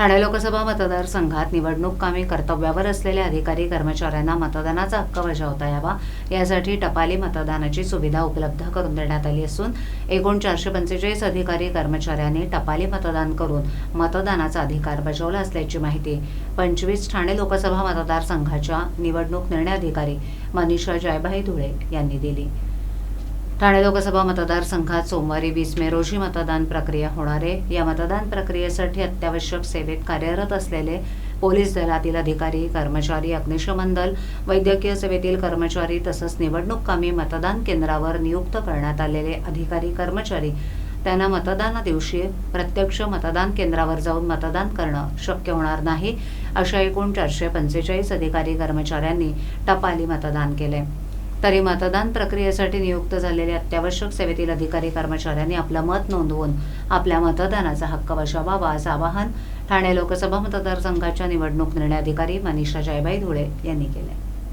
ठाणे लोकसभा मतदारसंघात निवडणूक कामी कर्तव्यावर असलेल्या अधिकारी कर्मचाऱ्यांना मतदानाचा हक्क बजावता यावा. यासाठी टपाली मतदानाची सुविधा उपलब्ध करून देण्यात आली असून एकूण चारशे पंचेचाळीस अधिकारी कर्मचाऱ्यांनी टपाली मतदान करून मतदानाचा अधिकार बजावला असल्याची माहिती पंचवीस ठाणे लोकसभा मतदारसंघाच्या निवडणूक निर्णय अधिकारी मनीषा जयभाई धुळे यांनी दिली. ठाणे लोकसभा मतदारसंघात सोमवारी वीस मे रोजी मतदान प्रक्रिया होणार आहे. या मतदान प्रक्रियेसाठी अत्यावश्यक सेवेत कार्यरत असलेले पोलीस दलातील अधिकारी कर्मचारी अग्निशमन दल वैद्यकीय सेवेतील कर्मचारी तसंच निवडणूक कामी मतदान केंद्रावर नियुक्त करण्यात आलेले अधिकारी कर्मचारी त्यांना मतदाना दिवशी प्रत्यक्ष मतदान केंद्रावर जाऊन मतदान करणं शक्य होणार नाही अशा एकूण चारशे पंचेचाळीस अधिकारी कर्मचाऱ्यांनी टपाली मतदान केले. तरी मतदान प्रक्रियेसाठी नियुक्त झालेले अत्यावश्यक सेवेतील अधिकारी कर्मचाऱ्यांनी आपलं मत नोंदवून आपल्या मतदानाचा हक्क बजावावा असं आवाहन ठाणे लोकसभा मतदारसंघाच्या निवडणूक निर्णय अधिकारी मनीषा जयबाई धुळे यांनी केले